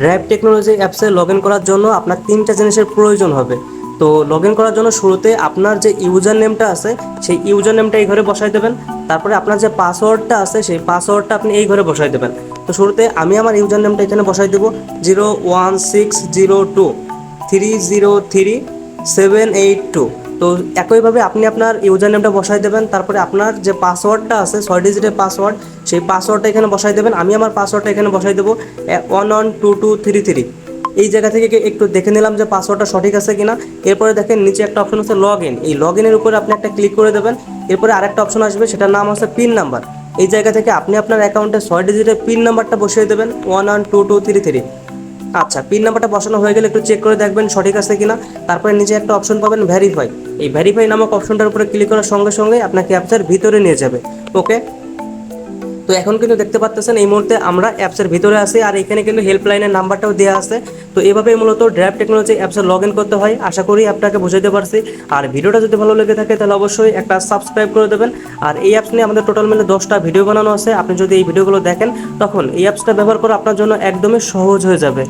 Drive technology অ্যাপসে log in করার জন্য আপনার তিনটা জিনিসের প্রয়োজন হবে। তো লগ ইন করার জন্য শুরুতে আপনার যে ইউজার নেমটা আছে, সেই ইউজার নেমটা এই ঘরে বসাই দেবেন। তারপরে আপনার যে পাসওয়ার্ডটা আছে, সেই পাসওয়ার্ডটা আপনি এই ঘরে বসাই দেবেন। তো শুরুতে আমি আমার ইউজার নেমটা এখানে বসাই দেবো zero one six zero two three zero three seven eight two তো একইভাবে আপনি আপনার ইউজার নেমটা বসাই দেবেন, তারপরে আপনার যে পাসওয়ার্ডটা আছে, ছয় ডিজিটের পাসওয়ার্ড সেই পাসওয়ার্ডটা এখানে বসাই দেবেন। আমি আমার পাসওয়ার্ডটা এখানে বসাই দেবো one one two two three three এই জায়গা থেকে একটু দেখে নিলাম যে পাসওয়ার্ডটা সঠিক আছে কিনা। এরপরে দেখেন নিচে একটা অপশন আছে লগ ইন এই লগ ইনের উপরে আপনি একটা ক্লিক করে দেবেন। এরপরে আরেকটা অপশন আসবে, সেটার নাম হচ্ছে পিন নাম্বার এই জায়গা থেকে আপনি আপনার অ্যাকাউন্টে ছয় ডিজিটের পিন নাম্বারটা বসিয়ে দেবেন one one two two three three আচ্ছা পিন নাম্বারটা বসানো হয়ে গেলে একটু চেক করে দেখবেন সঠিক আছে কিনা। তারপরে নিচে একটা অপশন পাবেন ভেরিফাই এই ভেরিফাই নামক অপশনটার উপরে ক্লিক করার সঙ্গে সঙ্গে আপনাকে অ্যাপসের ভিতরে নিয়ে যাবে। ওকে তো এখন কিন্তু দেখতে পাচ্ছেন এই মুহূর্তে আমরা অ্যাপসের ভিতরে আছি আর এখানে কিন্তু হেল্পলাইনের নাম্বারটাও দেওয়া আছে। তো এভাবেই মূলত ড্রাইভ টেকনোলজি অ্যাপসে লগ করতে হয়। আশা করি আপনাকে বুঝাতে পারছি। আর ভিডিওটা যদি ভালো লেগে থাকে তাহলে অবশ্যই একটা সাবস্ক্রাইব করে দেবেন। আর এই অ্যাপস নিয়ে আমাদের টোটাল মিলে দশটা ভিডিও বানানো আছে। আপনি যদি এই ভিডিওগুলো দেখেন, তখন এই অ্যাপসটা ব্যবহার করা আপনার জন্য একদমই সহজ হয়ে যাবে।